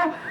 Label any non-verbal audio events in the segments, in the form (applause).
Yeah. (laughs) (laughs)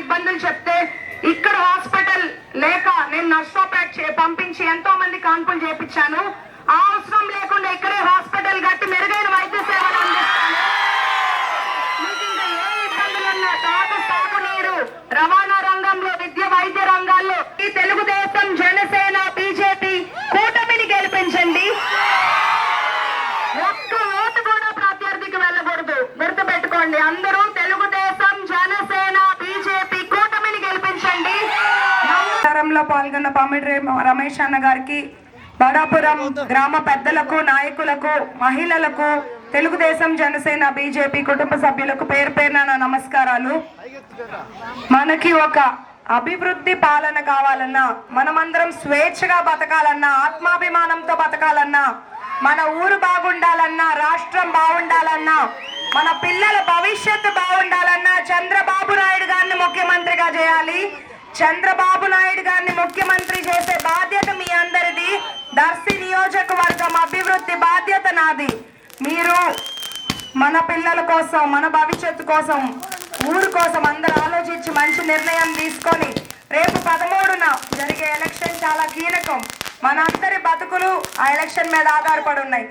ఇబ్బందులు చెప్తే ఇక్కడ హాస్పిటల్ లేక నేను నష్టపేట్ చే- పంపించి ఎంతో మంది కాన్పులు చేపించాను. ఆ అవసరం లేకుండా ఇక్కడే హాస్పిటల్ కట్టి మెరుగైన వైద్య సేవలు అందిస్తాను. మీకు ఇంకా ఏ ఇబ్బందులున్నా తాగు సాగునీరు రవాణా రంగంలో విద్య వైద్య రంగాల్లో ఈ తెలుగుదేశం జనసేన బీజేపీ కూటమిని గెలిపించండి. ఒక్క ఓటు కూడా ప్రత్యర్థికి వెళ్ళకూడదు. గుర్తుపెట్టుకోండి అందరూ తెలుగుదేశం జనసేన బీజేపీ కూటమిని గెలిపించండి ప్రచారంలో పాల్గొన్న పామిడి రమేష్ అన్న గారికి బడాపురం గ్రామ పెద్దలకు నాయకులకు మహిళలకు తెలుగుదేశం జనసేన బీజేపీ కుటుంబ సభ్యులకు పేరు పేరున నమస్కారాలు. మనకి ఒక అభివృద్ధి పాలన కావాలన్నా మనమందరం స్వేచ్ఛగా బతకాలన్నా ఆత్మాభిమానంతో బతకాలన్నా మన ఊరు బాగుండాలన్నా రాష్ట్రం బాగుండాలన్నా మన పిల్లల భవిష్యత్తు బాగుండాలన్నా చంద్రబాబు నాయుడు గారిని ముఖ్యమంత్రిగా చేయాలి. చంద్రబాబు నాయుడు గారిని ముఖ్యమంత్రి చేసే బాధ్యత మీ అందరిది. దర్శి నియోజకవర్గం అభివృద్ధి బాధ్యత నాది. మీరు మన పిల్లల కోసం మన భవిష్యత్తు కోసం ఊరు కోసం అందరూ ఆలోచించి మంచి నిర్ణయం తీసుకొని రేపు పదమూడున జరిగే ఎలక్షన్ చాలా కీలకం. మనందరి బతుకులు ఆ ఎలక్షన్ మీద ఆధారపడి ఉన్నాయి.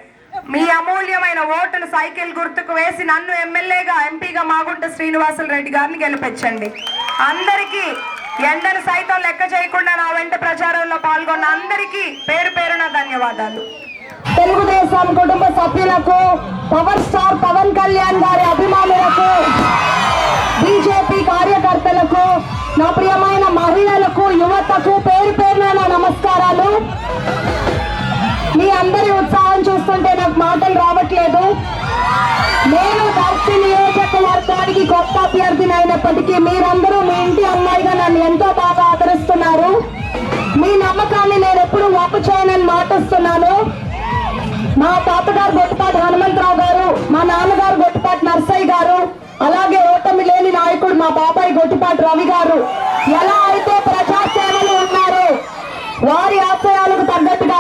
మీ అమూల్యమైన ఓటును సైకిల్ గుర్తుకు వేసి నన్ను ఎమ్మెల్యేగా ఎంపీగా మాగుంట శ్రీనివాసులు రెడ్డి గారిని గెలిపించండి. అందరికీ ఎండను సైతం లెక్క చేయకుండా నా వెంట ప్రచారంలో పాల్గొన్న అందరికీ పేరు పేరున ధన్యవాదాలు. తెలుగుదేశం కుటుంబ సభ్యులకు పవర్ స్టార్ పవన్ కళ్యాణ్ గారి అభిమానులకు బీజేపీ కార్యకర్తలకు నా ప్రియమైన మహిళలకు యువతకు పేరు పేరున నా నమస్కారాలు. మీ అందరి ఉత్సాహం అయినప్పటికీ మీరందరూ మీ ఇంటి అమ్మాయిగా నన్ను ఎంతో బాగా ఆదరిస్తున్నారు. మీ నమ్మకాన్ని నేను ఎప్పుడు వాపు చేయనని మాటిస్తున్నాను. మా తాతగారు గొప్పపాటి హనుమంతరావు గారు మా నాన్నగారు గొప్పపాటి నర్సయ్య గారు అలాగే ఓటమి లేని నాయకుడు మా బాబాయ్ గొట్టిపాటి రవి గారు. ఎలా అయితే ప్రజాసేవలు ఉన్నారు వారి ఆశయాలకు తగ్గట్టుగా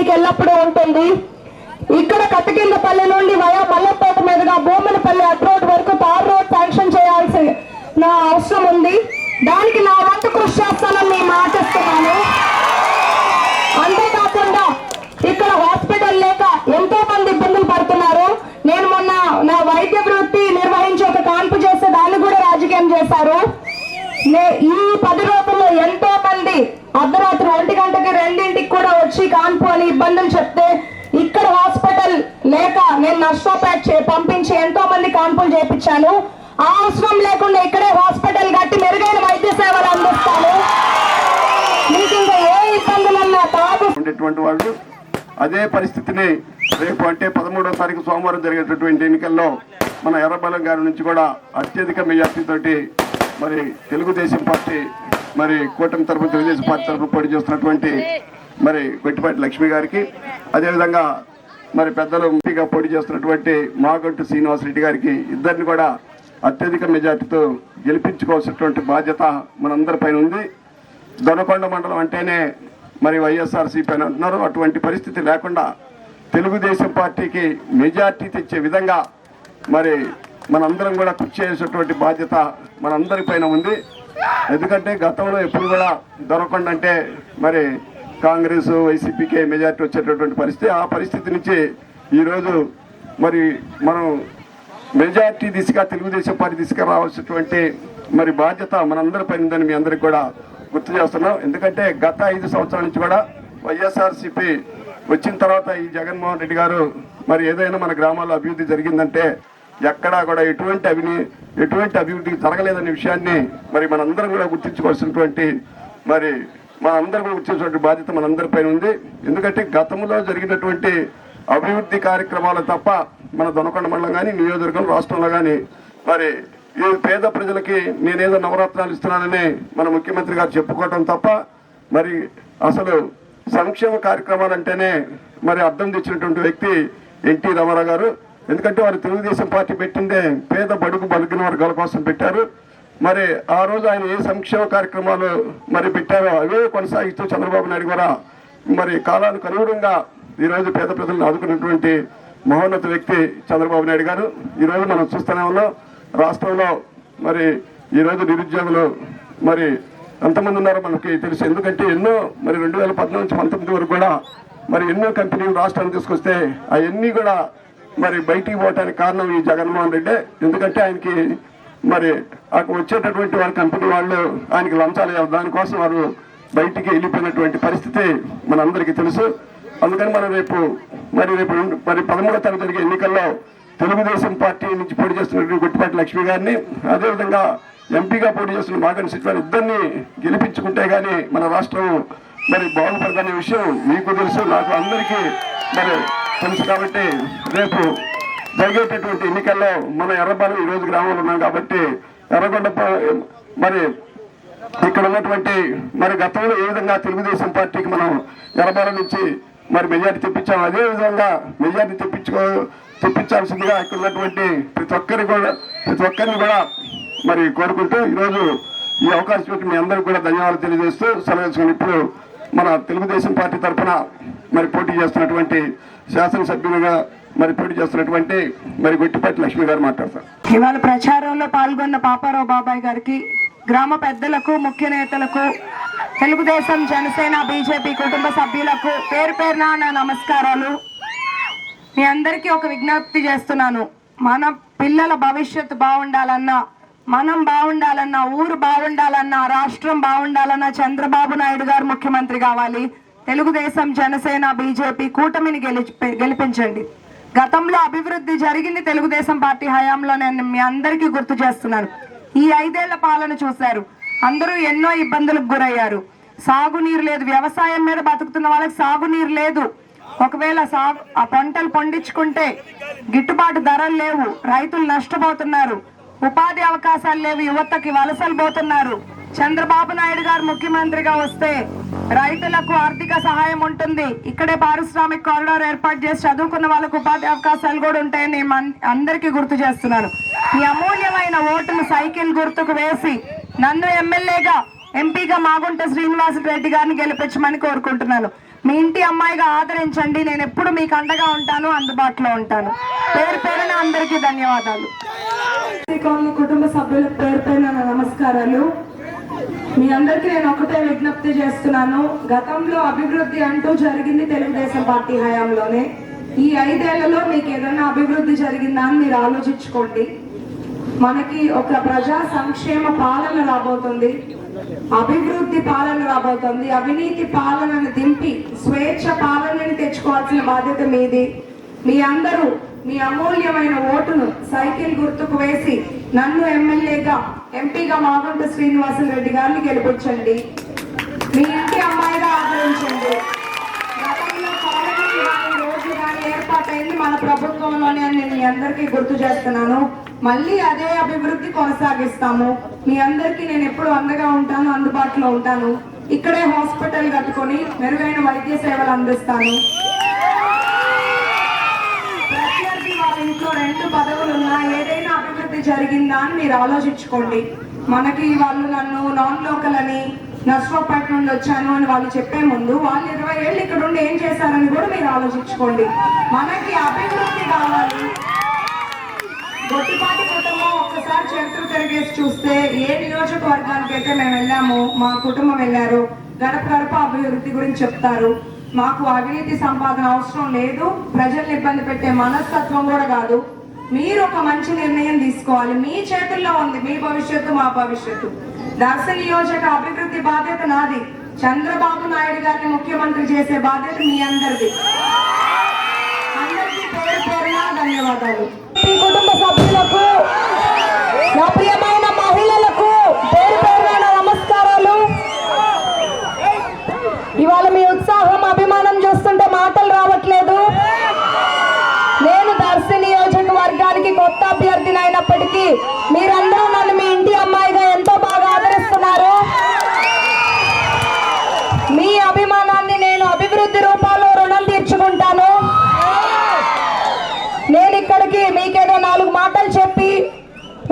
మీకు ఎల్లప్పుడూ ఉంటుంది. ఇక్కడ కట్టకిందపల్లి నుండి వయా మల్లపేట మీదుగా భూమినపల్లి అట్ రోడ్ వరకు తార్ రోడ్ శాంక్షన్ చేయాల్సి నా అవసరం ఉంది. దానికి నా వంతు కృషి చేస్తానని మీ మాటిస్తున్నాను అంతేకాకుండా ఇక్కడ హాస్పిటల్ లేక ఎంతో మంది ఇబ్బందులు పడుతున్నారు. నేను మొన్న నా వైద్య వృత్తి నిర్వహించి ఒక కాన్పు చేస్తే దాన్ని కూడా రాజకీయం చేశారు. ఈ పది రోజుల్లో ఎంతో మంది అర్ధరాత్రి ఒంటి గంటకి రెండింటికి కూడా వచ్చి కాన్పు అని ఇబ్బందులు చెప్తే ఇక్కడ హాస్పిటల్ లేక నేను నర్సోపేట్ చే- పంపించి ఎంతో మంది కాన్పులు చేపించాను. ఆ అవసరం లేకుండా ఇక్కడే హాస్పిటల్ కట్టి మెరుగైన వైద్య సేవలు అందిస్తాను. మీకు ఇంకా ఏ ఇబ్బందులన్నా తాగు ఉండేటువంటి వాళ్ళు అదే పరిస్థితిని రేపు అంటే పదమూడవ తారీఖు సోమవారం జరిగేటటువంటి ఎన్నికల్లో మన ఎర్రబలం గారి నుంచి కూడా అత్యధిక మెజార్టీతోటి మరి తెలుగుదేశం పార్టీ మరి కూటమి తరఫున తెలుగుదేశం పార్టీ తరఫున పోటీ చేస్తున్నటువంటి మరి గొట్టిపాటి లక్ష్మి గారికి. అదేవిధంగా మరి పెద్దలు ఎంపీగా పోటీ చేస్తున్నటువంటి మాగంటు శ్రీనివాసరెడ్డి గారికి ఇద్దరిని కూడా అత్యధిక మెజార్టీతో గెలిపించుకోవాల్సినటువంటి బాధ్యత మనందరిపైన ఉంది. దొనకొండ మండలం అంటేనే మరి వైఎస్ఆర్సీపీ అని అంటున్నారు. అటువంటి పరిస్థితి లేకుండా తెలుగుదేశం పార్టీకి మెజార్టీ తెచ్చే విధంగా మరి మనందరం కూడా కృషి చేసేటువంటి బాధ్యత మనందరిపైన ఉంది. ఎందుకంటే గతంలో ఎప్పుడు కూడా దొరకొండ అంటే మరి కాంగ్రెస్ వైసీపీకే మెజార్టీ వచ్చేటటువంటి పరిస్థితి. ఆ పరిస్థితి నుంచి ఈరోజు మరి మనం మెజార్టీ దిశగా తెలుగుదేశం పార్టీ దిశగా రావాల్సినటువంటి మరి బాధ్యత మనందరిపైన ఉందని మీ అందరికి కూడా గుర్తు చేస్తున్నాం. ఎందుకంటే గత ఐదు సంవత్సరాల నుంచి కూడా వైఎస్ఆర్సీపీ వచ్చిన తర్వాత ఈ జగన్మోహన్ రెడ్డి గారు మరి ఏదైనా మన గ్రామాల్లో అభివృద్ధి జరిగిందంటే ఎక్కడా కూడా ఎటువంటి అవిని ఎటువంటి అభివృద్ధి జరగలేదనే విషయాన్ని మరి మనందరం కూడా గుర్తించుకోవాల్సినటువంటి మరి మనందరం కూడా గుర్తించినటువంటి బాధ్యత మనందరిపైన ఉంది. ఎందుకంటే గతంలో జరిగినటువంటి అభివృద్ధి కార్యక్రమాలు తప్ప మన దొనకొండ మండలం కానీ నియోజకవర్గం రాష్ట్రంలో కానీ మరి ఈ పేద ప్రజలకి నేనేదో నవరత్నాలు ఇస్తున్నానని మన ముఖ్యమంత్రి గారు చెప్పుకోవటం తప్ప మరి అసలు సంక్షేమ కార్యక్రమాలు అంటేనే మరి అర్థం తెచ్చినటువంటి వ్యక్తి ఎన్టీ రామారావు గారు. ఎందుకంటే వారు తెలుగుదేశం పార్టీ పెట్టిందే పేద బడుగు బలిగిన వర్గాల కోసం పెట్టారు. మరి ఆ రోజు ఆయన ఏ సంక్షేమ కార్యక్రమాలు మరి పెట్టారో అవే కొనసాగిస్తూ చంద్రబాబు నాయుడు కూడా మరి కాలానికి అనుగుణంగా ఈరోజు పేద ప్రజలను ఆదుకున్నటువంటి మహోన్నత వ్యక్తి చంద్రబాబు నాయుడు గారు. ఈరోజు మనం చూస్తూనే ఉన్నాం. రాష్ట్రంలో మరి ఈరోజు నిరుద్యోగులు మరి ఎంతమంది ఉన్నారో మనకి తెలుసు. ఎందుకంటే ఎన్నో మరి రెండు వేల పద్నాలుగు నుంచి పంతొమ్మిది వరకు కూడా మరి ఎన్నో కంపెనీలు రాష్ట్రానికి తీసుకొస్తే అవన్నీ కూడా మరి బయటికి పోవటానికి కారణం ఈ జగన్మోహన్ రెడ్డి. ఎందుకంటే ఆయనకి మరి అక్కడ వచ్చేటటువంటి వారి కంపెనీ వాళ్ళు ఆయనకి లంచాలు ఇవ్వాలి. దానికోసం వారు బయటికి వెళ్ళిపోయినటువంటి పరిస్థితి మనందరికీ తెలుసు అందుకని మనం రేపు మరి రేపు మరి పదమూడో తరగతి జరిగే ఎన్నికల్లో తెలుగుదేశం పార్టీ నుంచి పోటీ చేస్తున్నటువంటి గుట్టిపాటి లక్ష్మి గారిని అదేవిధంగా ఎంపీగా పోటీ చేస్తున్న మాగన్ సిట్వాని ఇద్దరిని గెలిపించుకుంటే కానీ మన రాష్ట్రం మరి బాగుపడదనే విషయం మీకు తెలుసు నాకు అందరికీ మరి తెలుసు కాబట్టి రేపు జరిగేటటువంటి ఎన్నికల్లో మన ఎర్రబాలు ఈ రోజు గ్రామంలో ఉన్నాం కాబట్టి ఎర్రగొండ మరి ఇక్కడ ఉన్నటువంటి మరి గతంలో ఏ విధంగా తెలుగుదేశం పార్టీకి మనం ఎర్రబాల నుంచి మరి మెజార్టీ తెప్పించాము అదే విధంగా మెజార్టీ తెప్పించుకో తెప్పించాల్సిందిగా ఇక్కడ ఉన్నటువంటి ప్రతి ఒక్కరిని కూడా ప్రతి ఒక్కరిని కూడా మరి కోరుకుంటూ ఈరోజు ఈ అవకాశం ఇచ్చిన మీ అందరికీ కూడా ధన్యవాదాలు తెలియజేస్తూ సెలవు ఇప్పుడు మన తెలుగుదేశం పార్టీ తరఫున మరి పోటీ చేస్తున్నటువంటి శాసనసభ్యులుగా మరి పోటీ చేస్తున్నటువంటి మరి గొట్టిపాటి లక్ష్మి గారు మాట్లాడతారు ఇవాళ ప్రచారంలో పాల్గొన్న పాపారావు బాబాయ్ గారికి గ్రామ పెద్దలకు ముఖ్య నేతలకు తెలుగుదేశం జనసేన బీజేపీ కుటుంబ సభ్యులకు పేరు పేరున నా నమస్కారాలు. మీ అందరికీ ఒక విజ్ఞప్తి చేస్తున్నాను. మన పిల్లల భవిష్యత్తు బాగుండాలన్నా మనం బాగుండాలన్నా ఊరు బాగుండాలన్నా రాష్ట్రం బాగుండాలన్నా చంద్రబాబు నాయుడు గారు ముఖ్యమంత్రి కావాలి. తెలుగుదేశం జనసేన బీజేపీ కూటమిని గెలిపి గెలిపించండి. గతంలో అభివృద్ధి జరిగింది తెలుగుదేశం పార్టీ హయాంలో నేను మీ అందరికీ గుర్తు చేస్తున్నాను. ఈ ఐదేళ్ళ పాలన చూశారు. అందరూ ఎన్నో ఇబ్బందులకు గురయ్యారు. సాగునీరు లేదు. వ్యవసాయం మీద బతుకుతున్న వాళ్ళకి సాగునీరు లేదు. ఒకవేళ సాగు ఆ పంటలు పండించుకుంటే గిట్టుబాటు ధరలు లేవు. రైతులు నష్టపోతున్నారు. ఉపాధి అవకాశాలు లేవు. యువతకి వలసలు పోతున్నారు. చంద్రబాబు నాయుడు గారు ముఖ్యమంత్రిగా వస్తే రైతులకు ఆర్థిక సహాయం ఉంటుంది. ఇక్కడే పారిశ్రామిక కారిడార్ ఏర్పాటు చేసి చదువుకున్న వాళ్ళకు ఉపాధి అవకాశాలు కూడా ఉంటాయని నేను అందరికీ గుర్తు చేస్తున్నాను. ఈ అమూల్యమైన ఓటును సైకిల్ గుర్తుకు వేసి నన్ను ఎమ్మెల్యేగా ఎంపీగా మాగుంట శ్రీనివాస రెడ్డి గారిని గెలిపించమని కోరుకుంటున్నాను. మీ ఇంటి అమ్మాయిగా ఆదరించండి. నేను ఎప్పుడు మీకు అండగా ఉంటాను అందుబాటులో ఉంటాను. పేరు పేరున అందరికీ ధన్యవాదాలు. కుటుంబ సభ్యులకు పేరు పేరున నమస్కారాలు. మీ అందరికీ నేను ఒకటే విజ్ఞప్తి చేస్తున్నాను. గతంలో అభివృద్ధి అంటూ జరిగింది తెలుగుదేశం పార్టీ హయాంలోనే. ఈ ఐదేళ్ళలో మీకు ఏదైనా అభివృద్ధి జరిగిందా అని మీరు ఆలోచించుకోండి. మనకి ఒక ప్రజా సంక్షేమ పాలన రాబోతుంది. అభివృద్ధి పాలన రాబోతుంది. అవినీతి పాలనను దింపి స్వేచ్ఛ పాలనని తెచ్చుకోవాల్సిన బాధ్యత మీది. మీ అందరూ మీ అమూల్యమైన ఓటును సైకిల్ గుర్తుకు వేసి నన్ను ఎమ్మెల్యేగా ఎంపీగా మాగుంట శ్రీనివాసరెడ్డి గారిని గెలిపించండి. మీ ఇంటి అమ్మాయిగా ఆదరించండి. ఏర్పాటైంది మన ప్రభుత్వంలోనే అని నేను మీ అందరికీ గుర్తు చేస్తున్నాను. మళ్ళీ అదే అభివృద్ధి కొనసాగిస్తాము. మీ అందరికీ నేను ఎప్పుడు అండగా ఉంటాను అందుబాటులో ఉంటాను. ఇక్కడే హాస్పిటల్ కట్టుకొని మెరుగైన వైద్య సేవలు అందిస్తాను ప్రత్యర్థి వాళ్ళ ఇంట్లో రెండు పదవులు ఉన్నా ఏదైనా అభివృద్ధి జరిగిందా అని మీరు ఆలోచించుకోండి. మనకి వాళ్ళు నన్ను నాన్ లోకల్ అని నర్సరావుపేట నుండి వచ్చాను అని వాళ్ళు చెప్పే ముందు వాళ్ళు ఇరవై ఏళ్ళు ఇక్కడ ఉండి ఏం చేశారని కూడా మీరు ఆలోచించుకోండి. మనకి అభివృద్ధి కావాలి. గొట్టిపాటి కుటుంబం ఒక్కసారి చరిత్ర తిరిగేసి చూస్తే ఏ నియోజకవర్గానికైతే అయితే మేము వెళ్ళాము మా కుటుంబం వెళ్ళారు. గడప గడప అభివృద్ధి గురించి చెప్తారు. మాకు అవినీతి సంపాదన అవసరం లేదు ప్రజల్ని ఇబ్బంది పెట్టే మనస్తత్వం కూడా కాదు. మీరు ఒక మంచి నిర్ణయం తీసుకోవాలి. మీ చేతుల్లో ఉంది మీ భవిష్యత్తు మా భవిష్యత్తు. దర్శ నియోజక అభివృద్ధి బాధ్యత నాది. చంద్రబాబు నాయుడు గారిని ముఖ్యమంత్రి చేసే బాధ్యత మీ అందరిది. అందరికీ పేరు పేరున ధన్యవాదాలు. మీ కుటుంబ సభ్యులకు అభిమానం చూస్తుంటే మాటలు రావట్లేదు. నేను దర్శి నియోజకవర్గానికి కొత్త అభ్యర్థిని అయినప్పటికీ మీరందరూ నన్ను మీ ఇంటి అమ్మాయిగా ఎంతో బాగా ఆదరిస్తున్నారు. మీ అభిమానాన్ని నేను అభివృద్ధి రూపాల్లో రుణం తీర్చుకుంటాను. నేను ఇక్కడికి మీకేదో నాలుగు మాటలు చెప్పి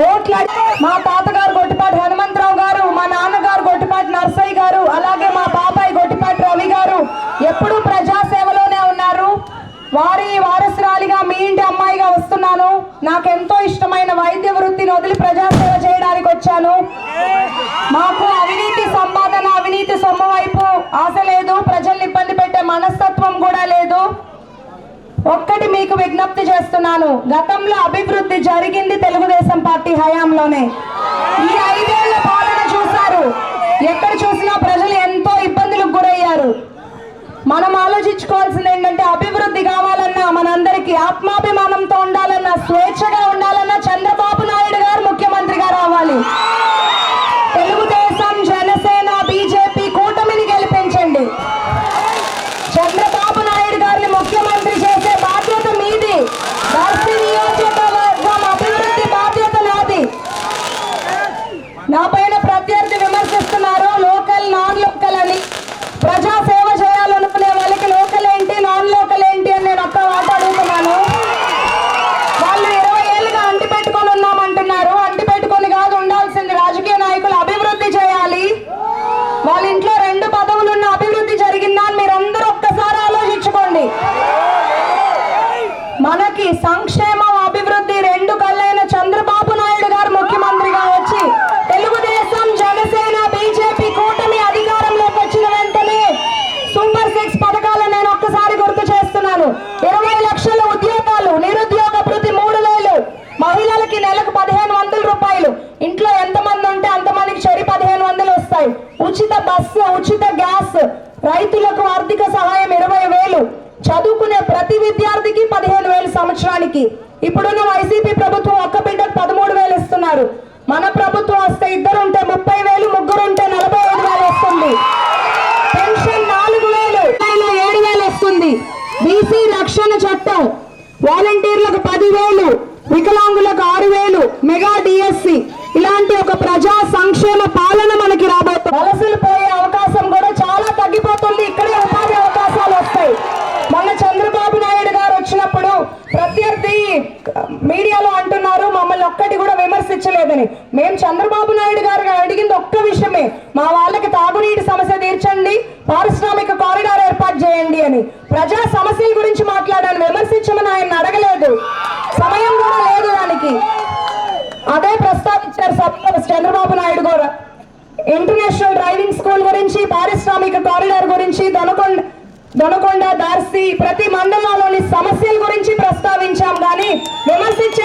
ఓట్లు మా తాతగారు గొట్టిపాటి హనుమంతరావు గారు మా నాన్నగారు గొట్టిపాటి నర్సయ్య గారు అలాగే మా బాబాయ్ గొట్టిపాటి రవి గారు ఎప్పుడూ ప్రజాసేవలోనే ఉన్నారు? వారి వారసురాలిగా మీ ఇంటి అమ్మాయిగా వస్తున్నాను. నాకెంతో ఇష్టమైన వైద్య వృత్తిని వదిలి ప్రజాసేవ చేయడానికి వచ్చాను. మాకు అవినీతి సంపాదన అవినీతి సొమ్ము వైపు ఆశ లేదు. ప్రజల్ని ఇబ్బంది పెట్టే మనస్తత్వం కూడా లేదు. ఒక్కటి మీకు విజ్ఞప్తి చేస్తున్నాను. గతంలో అభివృద్ధి జరిగింది తెలుగుదేశం పార్టీ హయాంలోనే. ఈ ఐదేళ్ళ పాలన చూశారు. ఎక్కడ చూసినా ప్రజలు ఎంతో ఇబ్బందులకు గురయ్యారు. మనం ఆలోచించుకోవాల్సింది ఏంటంటే అభివృద్ధి కావాలన్నా మనందరికీ ఆత్మాభిమానంతో ఉండాలన్నా స్వేచ్ఛగా ఉండాలన్నా చంద్రబాబు నాయుడు గారు ముఖ్యమంత్రిగా రావాలి తెలుగుదేశం జనసేన బీజేపీ కూటమిని గెలిపించండి చంద్రబాబు నాయుడు గారిని ముఖ్యమంత్రి చేసే బాధ్యత మీది దర్శి నియోజకవర్గం అభివృద్ధి బాధ్యత నాది నా పైన ప్రత్యర్థి విమర్శిస్తున్నారు లోకల్ నాన్ లోకల్ అని ప్రజా సేవ చేయాలనుకునే వాళ్ళకి లోకల్ ఏంటి నాన్ లోకల్ ఏంటి అని నేను ఒక్క మాట అడుగుతున్నాను వాళ్ళు ఇరవై ఏళ్ళుగా అంటి పెట్టుకొని ఉన్నామంటున్నారు అంటి పెట్టుకొని కాదు ఉండాల్సింది రాజకీయ నాయకులు అభివృద్ధి చేయాలి వాళ్ళ ఇంట్లో రెండు పదవులు ఉన్న అభివృద్ధి జరిగిందా అని మీరందరూ ఒక్కసారి ఆలోచించుకోండి మనకి సంక్షేమం అభివృద్ధి రెండు కళ్ళైన చంద్రబాబు నాయుడు గారు ముఖ్యమంత్రిగా వచ్చి తెలుగుదేశం జనసేన బీజేపీ కూటమి అధికారంలోకి వచ్చిన వెంటనే సూపర్ సిక్స్ పథకాలు నేను ఒక్కసారి గుర్తు చేస్తున్నాను ఇరవై లక్షల ఉద్యోగాలు నిరుద్యోగ భృతి మూడు వేలు మహిళలకి నెలకు పదిహేను వందల రూపాయలు ఇంట్లో ఎంతమంది ఉంటే అంతమందికి చెరి పదిహేను వందలు వస్తాయి ఉచిత బస్సు ఉచిత గ్యాస్ రైతులకు ఆర్థిక సహాయం ఇరవై వేలు చదువుకునే ప్రతి విద్యార్థికి పదిహేను వేలు సంవత్సరానికి ఇప్పుడున్న వైసీపీ ప్రభుత్వం ఒక్క బిడ్డకు పదమూడు వేలు ఇస్తున్నారు మన ప్రభుత్వం వస్తే ఇద్దరు ఉంటే ముప్పై వేలు ముగ్గురు ఉంటే నలభై ఐదు వేలు వస్తుంది. పెన్షన్ నాలుగు వేలు ఏడు వేలు వస్తుంది. బీసీ రక్షణ చట్టం వాలంటీర్లకు పదివేలు వికలాంగులకు ఆరు వేలు మెగా డిఎస్సి ఇలాంటి ఒక ప్రజా సంక్షేమ పాలన మనకి రాబోతుంది వలసలు పోయే అవకాశం కూడా చాలా తగ్గిపోతుంది. ఇక్కడే ఉపాధి అవకాశాలు వస్తాయి. మొన్న చంద్రబాబు నాయుడు గారు వచ్చినప్పుడు ప్రత్యర్థి మీడియాలో అంటున్నారు మమ్మల్ని ఒక్కటి కూడా లేదని మేము చంద్రబాబు నాయుడు గారు అడిగింది ఒక్క విషయమే. మా వాళ్ళకి తాగునీటి సమస్య తీర్చండి పారిశ్రామిక కారిడార్ ఏర్పాటు చేయండి అని. ప్రజా సమస్యల గురించి మాట్లాడాను విమర్శించమని ఆయన అడగలేదు. సమయం కూడా లేదు దానికి. అదే ప్రస్తావించారు సభలో చంద్రబాబు నాయుడు గారు. ఇంటర్నేషనల్ డ్రైవింగ్ స్కూల్ గురించి పారిశ్రామిక కారిడార్ గురించి దొనకొండ దొనకొండ దార్సి ప్రతి మండలాల్లోని సమస్యల గురించి ప్రస్తావించాం కానీ విమర్శించ